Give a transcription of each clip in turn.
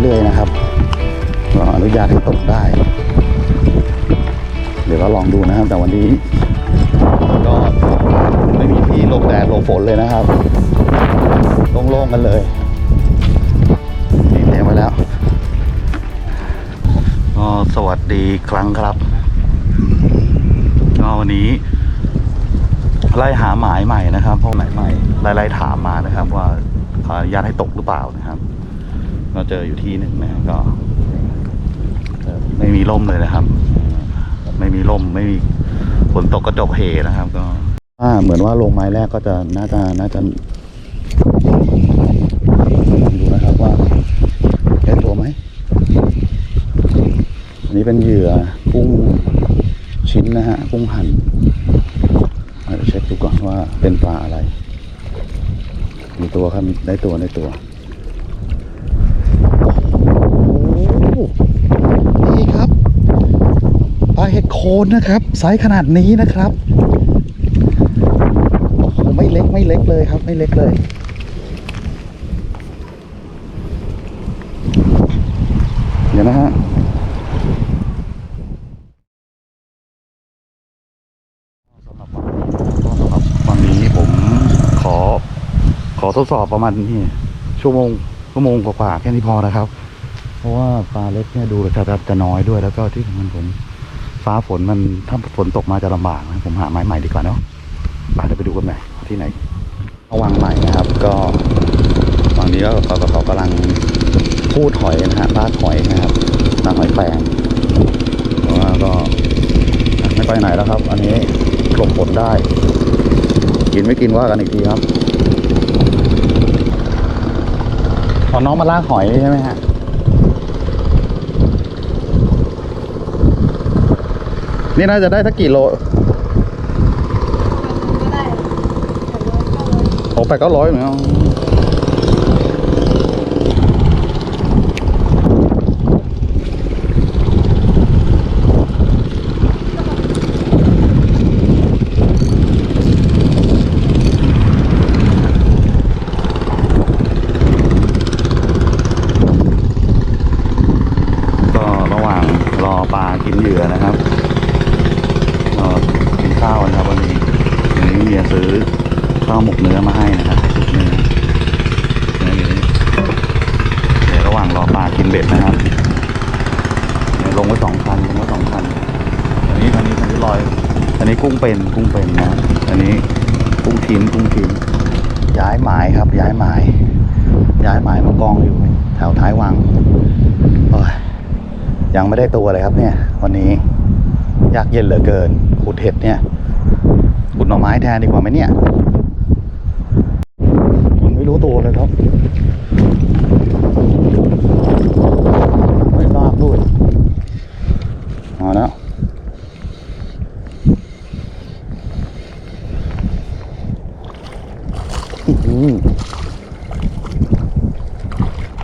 เรื่อย ๆ นะครับก็อนุญาตให้ตกได้ เดี๋ยวเราลองดูนะครับ แต่วันนี้ ก็ไม่มีที่ลบแดดลบฝนเลยนะครับโล่งๆกันเลยนี่เตรียมไว้แล้วก็สวัสดีครั้งครับก็วันนี้ ไล่หาหมายใหม่นะครับเพราะหมายใหม่ไล่ๆถามมานะครับ ว่าขออนุญาตให้ตกหรือเปล่านะครับ เราเจออยู่ที่หนึ่งนะฮะก็ไม่มีร่มเลยนะครับ ไม่มีร่มไม่มีฝนตกกระจกเหนะครับ ก็อ่าเหมือนว่าลงไม้แรกก็จะน่าจะน่าจะดูนะครับว่าได้ตัวไหมอันนี้เป็นเหยื่อกุ้งชิ้นนะฮะกุ้งหั่นเราจะเช็คดูก่อนว่าเป็นปลาอะไร มีตัวครับมีได้ตัวได้ตัวโอ้โหนี่ครับ ปลาเห็ด โคนนะครับไซส์ขนาดนี้นะครับโอ้โหไม่เล็กไม่เล็กเลยครับ ไม่เล็กเลย เดี๋ยวนะฮะวันนี้ผมขอ ขอทดสอบประมาณนี่ชั่วโมงชั่วโมงกว่าๆแค่นี้พอนะครับ เพราะว่าปลาเล็กเนี่ยดูจะจะจะน้อยด้วยแล้วก็ที่สำคัญผม ฟ้าฝนมันถ้าฝนตกมาจะลำบากนะผมหาไม้ใหม่ดีกว่าเนาะไปเดี๋ยวไปดูกันหน่อยที่ไหนเอาวางใหม่นะครับ ก็ฝั่งนี้ก็เขาเขากำลังพูดหอยนะฮะลากหอยนะครับลากหอยแปลงแต่ว่าก็ไม่ไปไหนแล้วครับ อันนี้หลบฝนได้ กินไม่กินว่ากันอีกทีครับพอน้องมาลากหอยใช่ไหมฮะ นี่น่าจะได้สักกี่โลก็ได้โอ้ไปก็ร้อยเหมือนกันก็ระหว่างรอปลากินเหยื่อนะครับก็กินข้าวนะครับวันนี้วันนี้เมีย ซื้อข้าวหมกเนื้อมาให้นะครับชุดเนื้อเนื้ออยู่นี่เดี๋ยวระหว่างรอปลากินเบ็ดนะครับลงไว้สองคันลงไว้สองคันอันนี้อันนี้อันนี้ลอย อันนี้กุ้งเป็นกุ้งเป็นนะ อันนี้กุ้งทิ้นกุ้งทิ้นย้ายหมายครับ ย้ายหมาย ย้ายหมายมากองอยู่แถวท้ายวังโอ้ยยังไม่ได้ตัวเลยครับเนี่ย วันนี้ยากเย็นเหลือเกินขุดเห็ดเนี่ย ขุดหน่อไม้แทนดีกว่าไหมเนี่ยมันไม่รู้ตัวเลยครับไม่ลากด้วยมาแล้ว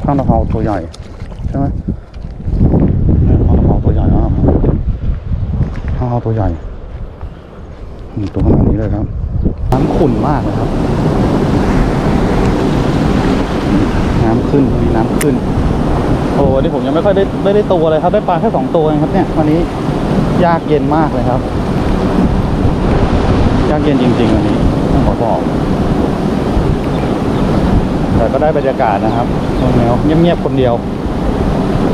ข้างตะเภาตัวใหญ่ ใช่ไหมข้าวเผาตัวใหญ่มากข้าวเผาตัวใหญ่ ตัวขนาด เลยครับ น้ำขุ่นมากเลยครับ น้ำขึ้นวันนี้น้ำขึ้น โอ้วันนี้ผมยังไม่ค่อยได้ได้ได้ตัวเลยครับ ได้ปลาแค่สองตัวเองครับ เนี่ยวันนี้ยากเย็นมากเลยครับ ยากเย็นจริงๆวันนี้ต้องขอบอกแต่ก็ได้บรรยากาศนะครับแนวเงียบๆคนเดียว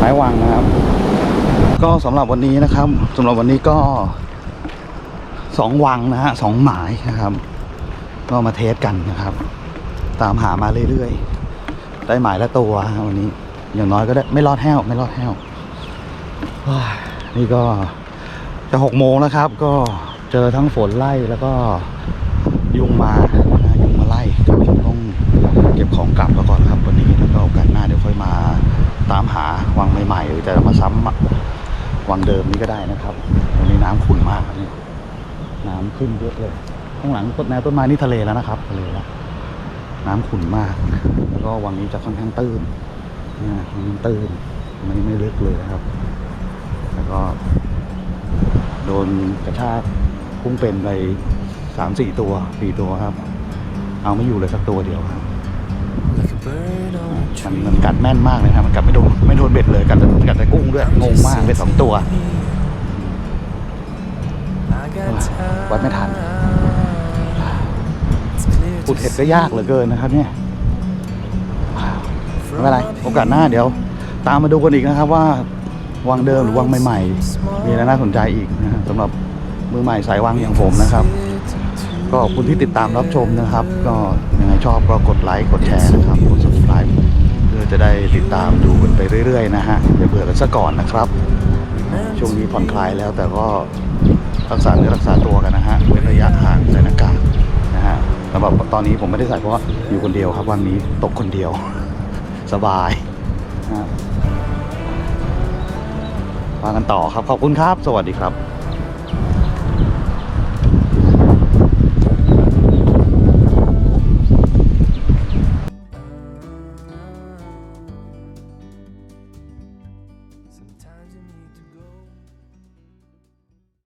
หายวังนะครับ ก็สำหรับวันนี้นะครับสำหรับวันนี้ก็ สองวังนะฮะสองหมายนะครับ ก็มาเทสกันนะครับ ตามหามาเรื่อยๆ ได้หมายละตัววันนี้ อย่างน้อยก็ได้ไม่รอดแห้วไม่รอดแห้วนี่ก็จะหกโมงแล้วครับ ก็เจอทั้งฝนไล่แล้วก็ยุงมายุงมาไล่ก็ต้องเก็บของกลับแล้วก่อนครับวันนี้แล้วก็โอกาสหน้าเดี๋ยวค่อยมาตามหาวังใหม่ๆหรือจะมาซ้ำวังเดิมนี้ก็ได้นะครับวันนี้น้ำขุ่นมากนี่ น้ำขึ้นเยอะเลย ข้างหลังต้นแนวต้นไม้นี่ทะเลแล้วนะครับ ทะเลแล้ว น้ำขุ่นมาก แล้วก็วังนี้จะค่อนข้างตื้นนะมันตื้นไม่ไม่ลึกเลยนะครับ แล้วก็โดนกระชากกุ้งเป็นไปสามสี่ตัวสี่ตัวครับ เอาไม่อยู่เลยสักตัวเดียวครับมันมันกัดแม่นมากเลยนะครับมันกัดไม่โดนไม่โดนเบ็ดเลยกัดกัดแต่กุ้งด้วยงงมากเป็นสองตัว วัดไม่ทัน It's clear ขุด to เห็ดก็ยากเหลือเกินนะครับเนี่ยไม่เป็นไรโอกาสหน้าเดี๋ยว ตามมาดูกันอีกนะครับว่าวังเดิมหรือวังใหม่ ๆ มีอะไรน่าสนใจอีกนะฮะสำหรับมือใหม่สายวังอย่างผมนะครับ ก็ขอบคุณที่ติดตามรับชมนะครับ ก็ยังไงชอบก็กดไลค์กดแชร์นะครับกด subscribe เพื่อจะได้ติดตามดูกันไปเรื่อย ๆ นะฮะอย่าเบื่อกันซะก่อนนะครับ ช่วงนี้ผ่อนคลายแล้วแต่ก็ รักษาเนื้อรักษาตัวกันนะฮะเว้นระยะห่างใส่หน้ากากนะฮะสำหรับตอนนี้ผมไม่ได้ใส่เพราะว่าอยู่คนเดียวครับวันนี้ตกคนเดียว สบายนะฮะมากันต่อครับขอบคุณครับ สวัสดีครับ